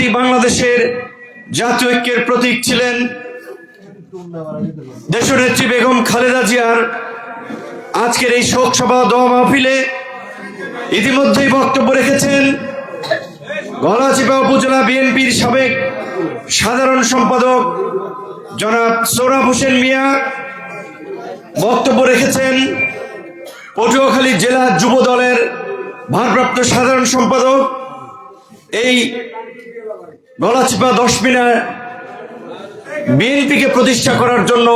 পরবর্তী বাংলাদেশের জাতীয় ঐক্যের প্রতীক ছিলেন দেশনেত্রী বেগম খালেদা জিয়ার আজকের এই শোক সভা দোয়া মাহফিলে ইতিমধ্যেই বক্তব্য রেখেছেন গলাচিপা উপজেলা বিএনপির সাবেক সাধারণ সম্পাদক জনাব সোহরাব হোসেন মিয়া। বক্তব্য রেখেছেন পটুয়াখালী জেলা যুব দলের ভারপ্রাপ্ত সাধারণ সম্পাদক। এই গলাচিপা দশ মিনার বিএনপিকে প্রতিষ্ঠা করার জন্য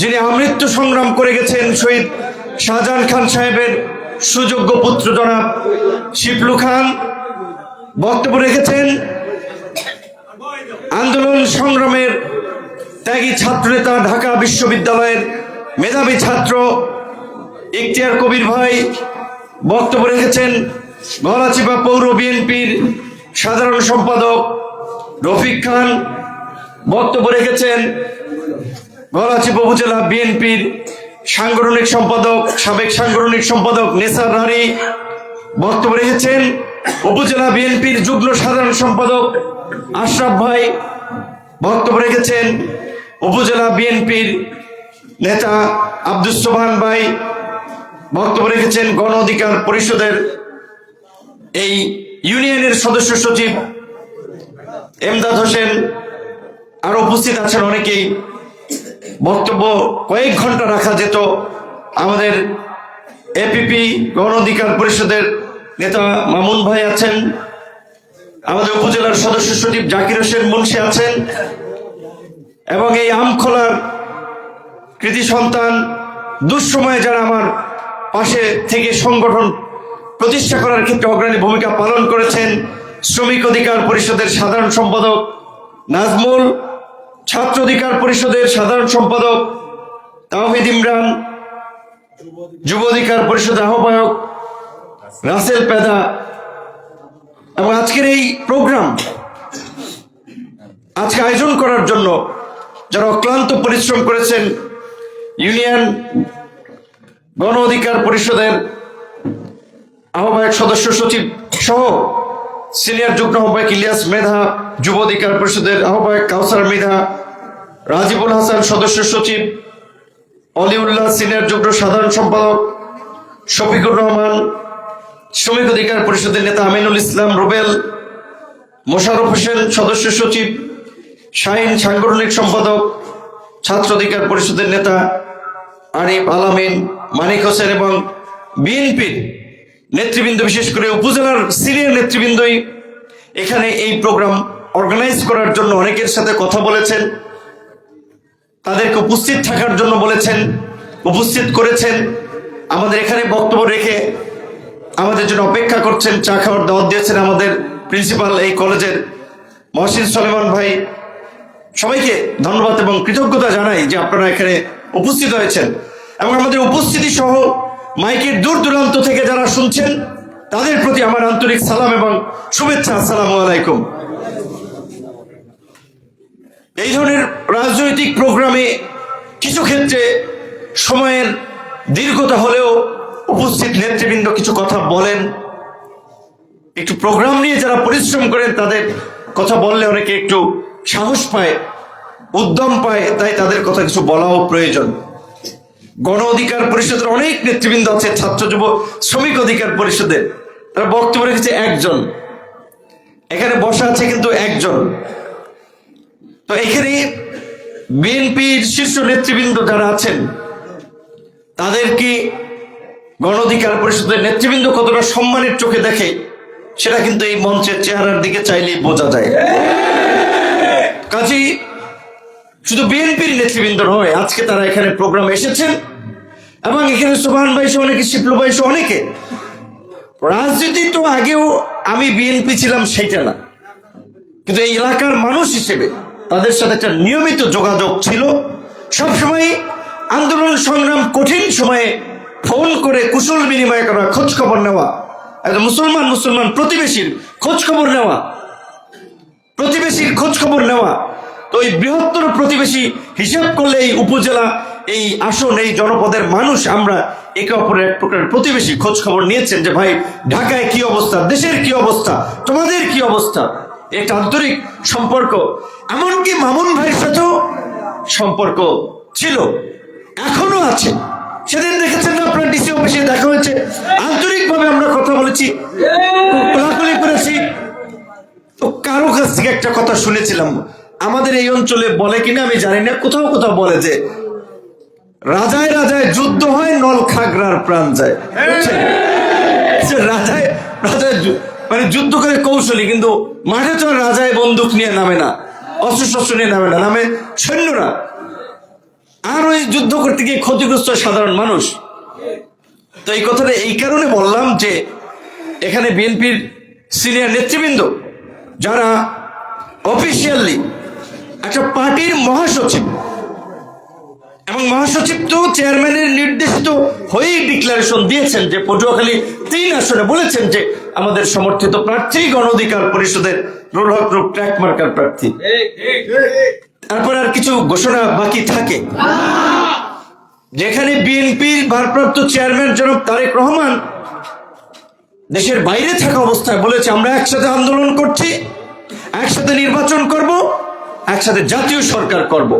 যিনি আমৃত্যু সংগ্রাম করে গেছেন, শহীদ শাহজাহান খান সাহেবের সুযোগ্য পুত্র জনাব শিপলু খান, বক্তব্য রেখেছেন, আন্দোলন সংগ্রামের ত্যাগী ছাত্রনেতা ঢাকা বিশ্ববিদ্যালয়ের মেধাবী ছাত্র ইখতিয়ার কবির ভাই বক্তব্য রেখেছেন গলাচিপা পৌর বিএনপির সাধারণ সম্পাদক রফিক খান বক্তব্য রেখেছেন গলাচিপা উপজেলা বিএনপির সাংগঠনিক সম্পাদক, সাবেক সাংগঠনিক সম্পাদক নেসার রানী বক্তব্য রেখেছেন। উপজেলা বিএনপির যুগ্ম সাধারণ সম্পাদক আশরাফ ভাই বক্তব্য রেখেছেন। উপজেলা বিএনপির নেতা আব্দুস সোবহান ভাই বক্তব্য রেখেছেন। গণ অধিকার পরিষদের এই ইউনিয়নের সদস্য সচিব এমদাদ হোসেন আর উপস্থিত আছেন অনেকেই। বক্তব্য কয়েক ঘণ্টা রাখা যেত আমাদের এপিপি গণ অধিকার পরিষদের নেতা মামুন ভাই আছেন, আমাদের উপজেলার সদস্য সচিব জাকির হোসেন মুন্সি আছেন, এবং এই আমখোলার কৃতি সন্তান দুঃসময়ে যারা আমার পাশে থেকে সংগঠন প্রতিষ্ঠা করার ক্ষেত্রে অগ্রণী ভূমিকা পালন করেছেন শ্রমিক অধিকার পরিষদের সাধারণ সম্পাদক নাজমুল, ছাত্র অধিকার পরিষদের সাধারণ সম্পাদক তাওহিদ ইমরান, যুব অধিকার পরিষদের আহ্বায়ক রাসেল পেদা। এবং আজকের এই প্রোগ্রাম আজকে আয়োজন করার জন্য যারা অক্লান্ত পরিশ্রম করেছেন ইউনিয়ন গণ অধিকার পরিষদের আহ্বায়ক সদস্য সচিব সহ সিনিয়র যুগ্ম আহ্বায়ক ইলিয়াস মেধা, যুব অধিকার পরিষদের আহ্বায়ক কাউসার মেধা, রাজিবুল হাসান সদস্য সচিব, অলিউল্লাহ সিনিয়র যুগ্ম সাধারণ সম্পাদক, শফিকুর রহমান, শ্রমিক অধিকার পরিষদের নেতা আমিনুল ইসলাম রুবেল মোশারফ হোসেন সদস্য সচিব, শাহিন সাংগঠনিক সম্পাদক, ছাত্র অধিকার পরিষদের নেতা আরিফ আলামিন, মানিক হোসেন এবং বিএনপির নেতৃবৃন্দ, বিশেষ করে উপজেলার সিনিয়র নেতৃবৃন্দই এখানে এই প্রোগ্রাম অর্গানাইজ করার জন্য অনেকের সাথে কথা বলেছেন, তাদেরকে উপস্থিত থাকার জন্য বলেছেন, উপস্থিত করেছেন, আমাদের এখানে বক্তব্য রেখে আমাদের জন্য অপেক্ষা করছেন, চা খাওয়ার দাওয়াত দিয়েছেন আমাদের প্রিন্সিপাল এই কলেজের মহসিন সলেমান ভাই। সবাইকে ধন্যবাদ এবং কৃতজ্ঞতা জানাই যে আপনারা এখানে উপস্থিত হয়েছেন এবং আমাদের উপস্থিতি সহ মাইকের দূর দূরান্ত থেকে যারা শুনছেন, তাদের প্রতি আমার আন্তরিক সালাম এবং শুভেচ্ছা, আসসালামু আলাইকুম। এই ধরনের রাজনৈতিক প্রোগ্রামে কিছু ক্ষেত্রে সময়ের দীর্ঘতা হলেও উপস্থিত নেতৃবৃন্দ কিছু কথা বলেন। একটু প্রোগ্রাম নিয়ে যারা পরিশ্রম করেন, তাদের কথা বললে অনেকে একটু সাহস পায়, উদ্যম পায়, তাই তাদের কথা কিছু বলাও প্রয়োজন। গণ অধিকার পরিষদের অনেক নেতৃবৃন্দ আছে, ছাত্র, যুব, শ্রমিক অধিকার পরিষদের। তারা বক্তব্য রেখেছে একজন। এখানে বসা আছে কিন্তু একজন। তো এখানে বিএনপির শীর্ষ নেতৃবৃন্দ যারা আছেন, তাদেরকে গণ অধিকার পরিষদের নেতৃবৃন্দ কতটা সম্মানের চোখে দেখে, সেটা কিন্তু এই মঞ্চের চেহারার দিকে চাইলেই বোঝা যায়। কাজী শুধু বিএনপির নেতৃবৃন্দ নয়, আজকে তারা এখানে প্রোগ্রাম এসেছেন। এবং এখানে ভাই সহ অনেকে শিপলু সহ অনেকে। রাজনীতি তো আগেও আমি বিএনপি ছিলাম সেইটা না। কিন্তু এই এলাকার মানুষ হিসেবে তাদের সাথে একটা নিয়মিত যোগাযোগ ছিল। সবসময় আন্দোলন সংগ্রাম কঠিন সময়ে ফোন করে কুশল বিনিময় করা খোঁজ খবর নেওয়া মুসলমান মুসলমান প্রতিবেশীর খোঁজ খবর নেওয়া, প্রতিবেশীর খোঁজ খবর নেওয়া তো এই বৃহত্তর প্রতিবেশী হিসাব করলে এই উপজেলা, এই আসন, এই জনপদের মানুষ আমরা একে অপরের এক প্রকার প্রতিবেশী খোঁজ খবর নিয়েছেন যে, ভাই, ঢাকায় কি অবস্থা? দেশের কি অবস্থা? তোমাদের কি অবস্থা? একটা আন্তরিক সম্পর্ক। এমনকি মামুন ভাইয়ের সাথেও সম্পর্ক ছিল, এখনও আছে। সেদিন দেখেছেন না, আপনার ডিসি অফিসে দেখা হয়েছে। আন্তরিকভাবে আমরা কথা বলেছি, কোলাকুলি করেছি। তো কারও কাছ থেকে একটা কথা শুনেছিলাম। আমাদের এই অঞ্চলে বলে কিনা আমি জানি না, কোথাও কোথাও বলে যে রাজায় রাজায় যুদ্ধ হয়, নল খাগড়ার প্রাণ যায়। রাজায় রাজায় মানে যুদ্ধ করে কৌশলী, কিন্তু মাঠে তো রাজায় বন্দুক নিয়ে নামে না অস্ত্র শস্ত্র নিয়ে নামে না, নামে সৈন্যরা। আর ওই যুদ্ধ করতে গিয়ে ক্ষতিগ্রস্ত সাধারণ মানুষ। তো এই কথাটা এই কারণে বললাম যে এখানে বিএনপির সিনিয়র নেতৃবৃন্দ, যারা অফিসিয়ালি একটা পার্টির মহাসচিব। এবং মহাসচিব তো চেয়ারম্যানের নির্দেশিত হয়েই ডিক্লারেশন দিয়েছেন যে পটুয়াখালী তিন আসনে বলেছেন যে আমাদের সমর্থিত প্রার্থী গণ অধিকার পরিষদের রুল হক রূপ ট্র্যাক মার্কার প্রার্থী। তারপর আর কিছু ঘোষণা বাকি থাকে। যেখানে বিএনপির ভারপ্রাপ্ত চেয়ারম্যান জনাব তারেক রহমান দেশের বাইরে থাকা অবস্থায় বলেছে, আমরা একসাথে আন্দোলন করছি, একসাথে নির্বাচন করব একসাথে জাতীয় সরকার করব।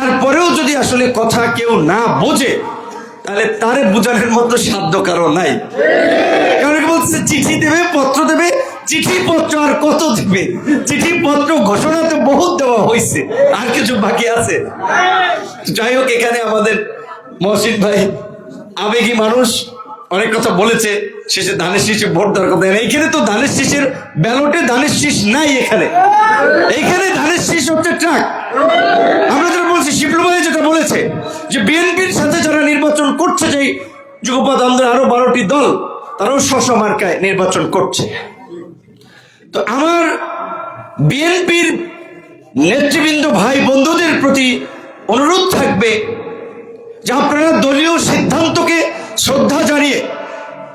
এরপরেও যদি আসলে কথা কেউ না বোঝে, তাহলে তারে বোঝানোর মতো সাধ্য কারও নাই। কারণ বলছে, চিঠি দেবে, পত্র দেবে, চিঠি পত্র আর কত দেবে? চিঠি পত্র ঘোষণা তো বহুত দেওয়া হয়েছে আর কিছু বাকি আছে। যাই হোক, এখানে আমাদের মহসিন ভাই আবেগী মানুষ। অনেক কথা বলেছে, শেষে ধানের শীষে ভোট দেওয়ার কথা। এইখানে তো ধানের শীষের ব্যালটে ধানের শীষ নাই এখানে। এইখানে ধানের শীষ হচ্ছে ট্রাক। আমরা যেটা বলছি শিবলু ভাই যেটা বলেছে, যে বিএনপির সাথে যারা নির্বাচন করছে যে যুগপথ আন্দোলন আরও বারোটি দল, তারাও স্ব মার্কায় নির্বাচন করছে। তো আমার বিএনপির নেতৃবৃন্দ ভাই বন্ধুদের প্রতি অনুরোধ থাকবে যে আপনারা দলীয় সিদ্ধান্তকে শ্রদ্ধা জানিয়ে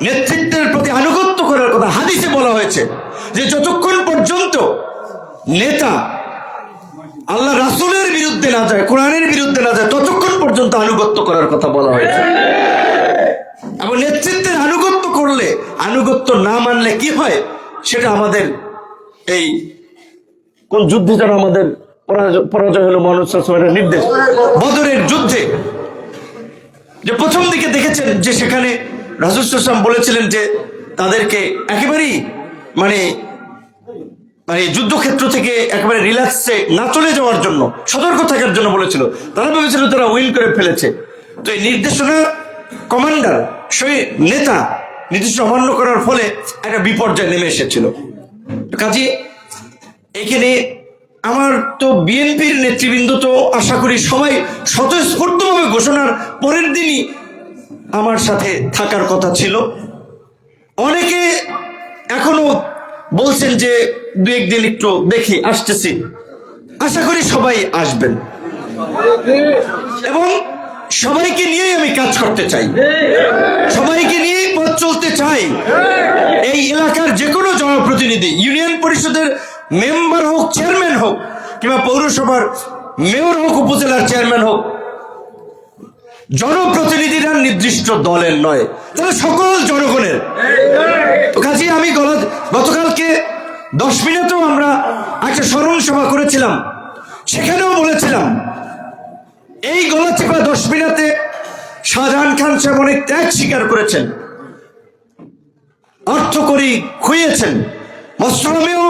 নেতৃত্বের প্রতি আনুগত্য করার কথা হাদিসে বলা হয়েছে যে যতক্ষণ পর্যন্ত নেতা আল্লাহ রাসুলের বিরুদ্ধে না যায়, কোরআনের বিরুদ্ধে না যায়, ততক্ষণ পর্যন্ত আনুগত্য করার কথা বলা হয়েছে। এবং নেতৃত্বের আনুগত্য করলে, আনুগত্য না মানলে কি হয়? সেটা আমাদের এই কোন যুদ্ধে যেন আমাদের পরাজয়- হলো মনোজ নির্দেশ। বদরের যুদ্ধে যে প্রথম দিকে দেখেছেন যে সেখানে রাজুসাম বলেছিলেন যে তাদেরকে একেবারেই মানে মানে যুদ্ধক্ষেত্র থেকে একেবারে রিল্যাক্সে না চলে যাওয়ার জন্য, সতর্ক থাকার জন্য বলেছিল। তারা ভেবেছিল তারা উইন করে ফেলেছে। তো এই নির্দেশনা কমান্ডার সেই নেতা নির্দেশনা অমান্য করার ফলে একটা বিপর্যয় নেমে এসেছিল। কাজে, এখানে আমার তো বিএনপির নেতৃবৃন্দ তো আশা করি সবাই স্বতঃস্ফূর্তভাবে ঘোষণার পরের দিনই আমার সাথে থাকার কথা ছিল। অনেকে এখনও বলছেন যে দু একদিন একটু দেখি, আসতেছি। আশা করি সবাই আসবেন। এবং সবাইকে নিয়েই আমি কাজ করতে চাই। সবাইকে নিয়েই পথ চলতে চাই। এই এলাকার যে কোনো জনপ্রতিনিধি, ইউনিয়ন পরিষদের মেম্বার হোক, চেয়ারম্যান হোক, কিংবা পৌরসভার মেয়র হোক, উপজেলার চেয়ারম্যান হোক, জনপ্রতিনিধিরা নির্দিষ্ট দলের নয়, তারা সকল জনগণের। কাজে, আমি গতকালকে দশ মিনিটেও আমরা একটা স্মরণ সভা করেছিলাম। সেখানেও বলেছিলাম, এই গলাচিপা দশ মিনিটে শাহজাহান খান সাহেব অনেক ত্যাগ স্বীকার করেছেন অর্থ করি খুইয়েছেন মসলামেও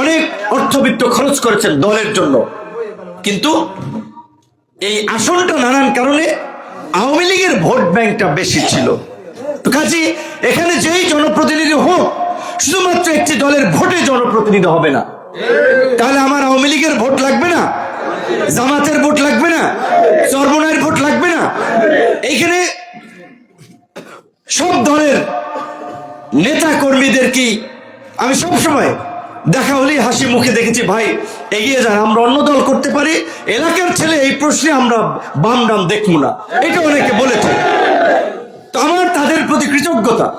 অনেক অর্থবিত্ত খরচ করেছেন দলের জন্য। কিন্তু এই আসনটা নানান কারণে আওয়ামী লীগের ভোট ব্যাংকটা বেশি ছিল। তো কাজে, এখানে যেই জনপ্রতিনিধি হোক, শুধুমাত্র একটি দলের ভোটে জনপ্রতিনিধি হবে না। তাহলে আমার আওয়ামী লীগের ভোট লাগবে না? জামাতের ভোট লাগবে না? চর্মনায়ের ভোট লাগবে না? এইখানে সব দলের নেতা কর্মীদেরকে আমি সব সময় দেখা হলেই হাসি মুখে দেখেছি, ভাই, এগিয়ে যান, আমরা অন্য দল করতে পারি। এলাকার ছেলে এই প্রশ্নে আমরা বাম ডাম দেখব না। এটা অনেকে বলেছে। তো আমার তাদের প্রতি কৃতজ্ঞতা।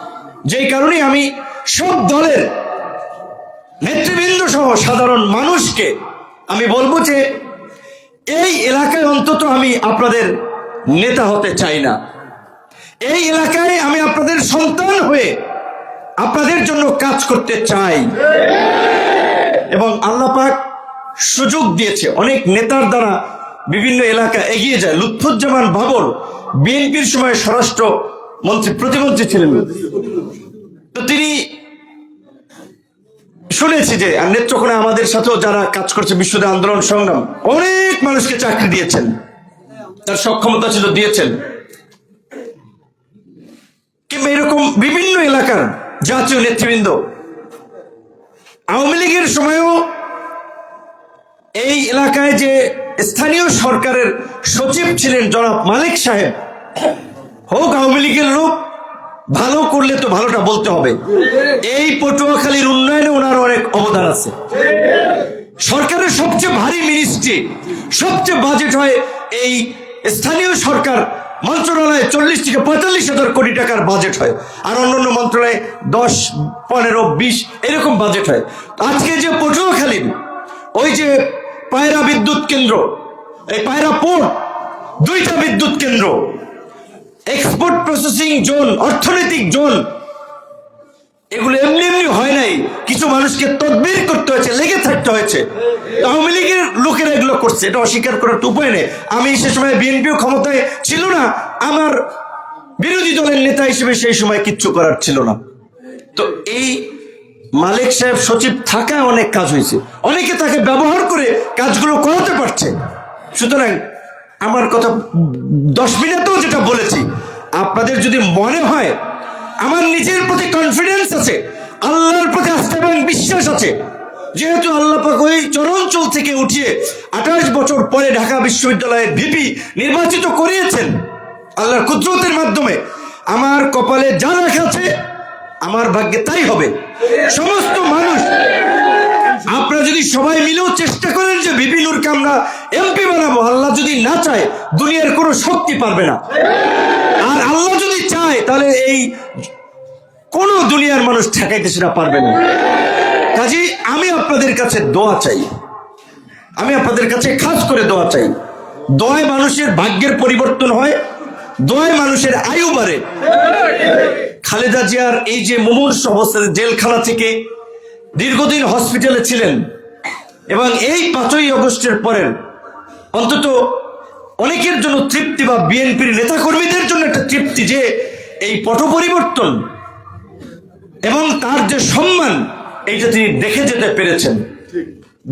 যেই কারণে আমি সব দলের নেতৃবৃন্দ সহ সাধারণ মানুষকে আমি বলব যে, এই এলাকায় অন্তত আমি আপনাদের নেতা হতে চাই না। এই এলাকায় আমি আপনাদের সন্তান হয়ে আপনাদের জন্য কাজ করতে চাই। এবং আল্লাহ পাক সুযোগ দিয়েছে। অনেক নেতার দ্বারা বিভিন্ন এলাকা এগিয়ে যায়। লুৎফুজ্জামান বাবর বিএনপির সময় স্বরাষ্ট্র মন্ত্রী, প্রতিমন্ত্রী ছিলেন। তো তিনি শুনেছি যে নেত্রকোনা আমাদের সাথেও যারা কাজ করছে, বিশ্বদে আন্দোলন সংগ্রাম, অনেক মানুষকে চাকরি দিয়েছেন। তার সক্ষমতা ছিল দিয়েছেন। কিংবা এরকম বিভিন্ন এলাকার জাতীয় নেতৃবৃন্দ। আওয়ামী লীগের সময়ও এই এলাকায় যে স্থানীয় সরকারের সচিব ছিলেন জনাব মালিক সাহেব, হোক আওয়ামী লীগের লোক, ভালো করলে তো ভালোটা বলতে হবে। এই পটুয়াখালীর উন্নয়নে ওনার অনেক অবদান আছে। সরকারের সবচেয়ে ভারী মিনিস্ট্রি সবচেয়ে বাজেট হয় এই স্থানীয় সরকার মন্ত্রণালয়ে চল্লিশ থেকে পঁয়তাল্লিশ হাজার কোটি টাকার বাজেট হয়। আর অন্যান্য মন্ত্রণালয়ে দশ, পনেরো, বিশ এরকম বাজেট হয়। আজকে যে পটুয়াখালীর ওই যে পায়রা বিদ্যুৎ কেন্দ্র, এই পায়রা পোর্ট দুইটা বিদ্যুৎ কেন্দ্র এক্সপোর্ট প্রসেসিং জোন অর্থনৈতিক জোন এগুলো এমনি এমনি হয় নাই। কিছু মানুষকে তদবির করতে হয়েছে, লেগে থাকতে হয়েছে। আওয়ামী লীগের লোকেরা এগুলো করছে, এটা অস্বীকার করার উপায় নেই। আমি সে সময় বিএনপিও ক্ষমতায় ছিল না, আমার বিরোধী দলের নেতা হিসেবে সেই সময় কিচ্ছু করার ছিল না। তো এই মালিক সাহেব সচিব থাকায় অনেক কাজ হয়েছে। অনেকে তাকে ব্যবহার করে কাজগুলো করাতে পারছে। সুতরাং আমার কথা দশ মিনিটেও যেটা বলেছি, আপনাদের যদি মনে হয় আমার নিজের প্রতি কনফিডেন্স আছে, আল্লাহর প্রতি আস্থা এবং বিশ্বাস আছে। যেহেতু আল্লাহ পাক ওই চরঞ্চল থেকে উঠিয়ে আঠাশ বছর পরে ঢাকা বিশ্ববিদ্যালয়ের ভিপি নির্বাচিত করিয়েছেন আল্লাহর কুদরতের মাধ্যমে, আমার কপালে যা রাখা আছে, আমার ভাগ্যে তাই হবে। সমস্ত মানুষ আপনারা যদি সবাই মিলেও চেষ্টা করেন যে বিপিনুরকে আমরা এমপি বানাবো, আল্লাহ যদি না চায়, দুনিয়ার কোনো শক্তি পারবে না। আর আল্লাহ যদি চায়, তাহলে এই কোন দুনিয়ার মানুষ ঠেকাইতে সেটা পারবে না। কাজে, আমি আপনাদের কাছে দোয়া চাই। আমি আপনাদের কাছে খাস করে দোয়া চাই। দোয়ায় মানুষের ভাগ্যের পরিবর্তন হয়, দোয়ায় মানুষের আয়ু বাড়ে। খালেদা জিয়ার এই যে মুমূর্ষ অবস্থায় জেলখানা থেকে দীর্ঘদিন হসপিটালে ছিলেন এবং এই পাঁচই অগস্টের পরের অন্তত অনেকের জন্য তৃপ্তি বা বিএনপির নেতাকর্মীদের জন্য একটা তৃপ্তি যে এই পট পরিবর্তন এবং তার যে সম্মান, এইটা তিনি দেখে যেতে পেরেছেন।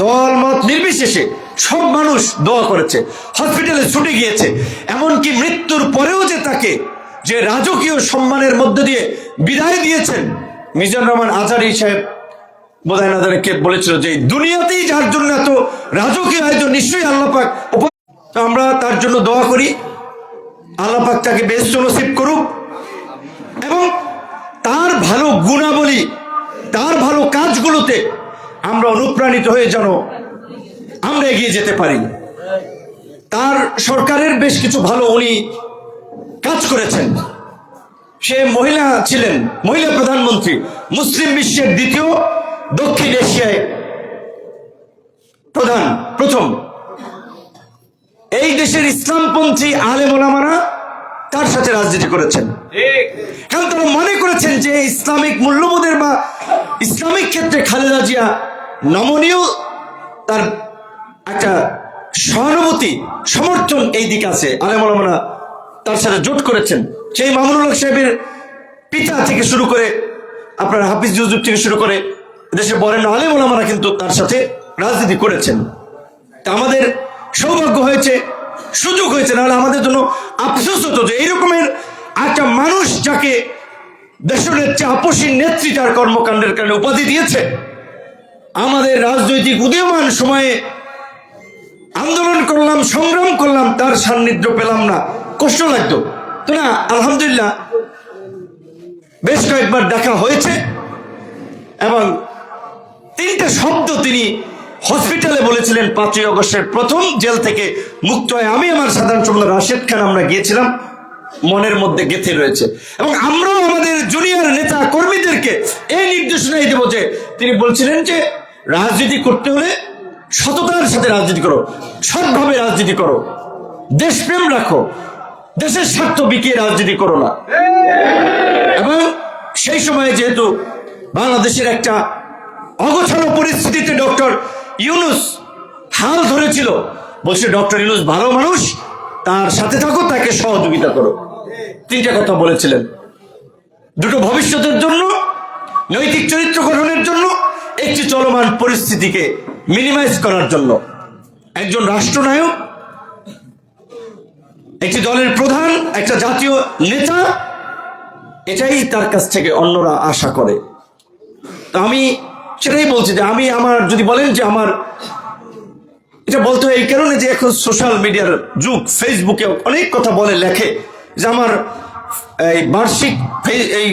দল মত নির্বিশেষে সব মানুষ দোয়া করেছে, হসপিটালে ছুটে গিয়েছে, এমনকি মৃত্যুর পরেও যে তাকে যে রাজকীয় সম্মানের মধ্য দিয়ে বিদায় দিয়েছেন মিজান রহমান আজারি সাহেব। বলেছিল যে দুনিয়াতেই যার জন্য এত রাজকীয় আয়োজন নিশ্চয়ই আল্লাপাক আমরা তার জন্য দোয়া করি। আল্লাপাক তাকে করুক এবং তার ভালো গুণাবলী, তার ভালো কাজগুলোতে আমরা অনুপ্রাণিত হয়ে যেন আমরা এগিয়ে যেতে পারি। তার সরকারের বেশ কিছু ভালো উনি কাজ করেছেন। সে মহিলা ছিলেন, মহিলা প্রধানমন্ত্রী, মুসলিম বিশ্বের দ্বিতীয় দক্ষিণ এশিয়ায় প্রধান প্রথম। এই দেশের ইসলামপন্থী আলেমোলামারা তার সাথে রাজনীতি করেছেন। কারণ তারা মনে করেছেন যে ইসলামিক মূল্যবোধের বা ইসলামিক ক্ষেত্রে খালেদা জিয়া নমনীয় তার একটা সহানুভূতি সমর্থন এই দিকে আছে। আলেমরা তার সাথে জোট করেছেন। সেই মামুনুল হক সাহেবের পিতা থেকে শুরু করে আপনার হাফিজ ইউজুব থেকে শুরু করে দেশে বরেণ্য আলেমরা কিন্তু তার সাথে রাজনীতি করেছেন। তা আমাদের সৌভাগ্য হয়েছে, সুযোগ হয়েছে, নাহলে আমাদের জন্য আফসোস হতো যে এইরকমের একটা মানুষ যাকে দেশনেত্রী আপসী নেত্রী তার কর্মকাণ্ডের কারণে উপাধি দিয়েছে। আমাদের রাজনৈতিক উদীয়মান সময়ে আন্দোলন করলাম, সংগ্রাম করলাম, তার সান্নিধ্য পেলাম না। কষ্ট লাগতো। তো না, আলহামদুলিল্লাহ, বেশ কয়েকবার দেখা হয়েছে এবং তিনটা শব্দ তিনি হসপিটালে বলেছিলেন, পাঁচই অগস্টের প্রথম জেল থেকে মুক্ত হয়ে আমি আমার সাধারণ সম্পাদক রাশেদ খান, আমরা গিয়েছিলাম, মনের মধ্যে গেথে রয়েছে। এবং আমরাও আমাদের জুনিয়র নেতা কর্মীদেরকে এই নির্দেশনাই দেব যে তিনি বলছিলেন যে, রাজনীতি করতে হলে সততার সাথে রাজনীতি করো, সৎভাবে রাজনীতি করো, দেশপ্রেম রাখো, দেশের স্বার্থ বিকিয়ে রাজনীতি করো না। এবং সেই সময় যেহেতু বাংলাদেশের একটা অগোছালো পরিস্থিতিতে ডক্টর ইউনুস হাল ধরেছিল। বলছে, ডক্টর ইউনুস ভালো মানুষ, তার সাথে থাকো, তাকে সহযোগিতা করো। তিনটা কথা বলেছিলেন। দুটো ভবিষ্যতের জন্য, নৈতিক চরিত্র গঠনের জন্য, একটি চলমান পরিস্থিতিকে মিনিমাইজ করার জন্য। একজন রাষ্ট্রনায়ক, একটি দলের প্রধান, একটা জাতীয় নেতা, এটাই তার কাছ থেকে অন্যরা আশা করে। তো আমি সেটাই বলছে যে আমি আমার, যদি বলেন যে আমার, এটা বলতে হয় এই কারণে যে এখন সোশ্যাল মিডিয়ার যুগ ফেসবুকে অনেক কথা বলে, লেখে যে আমার এই বার্ষিক এই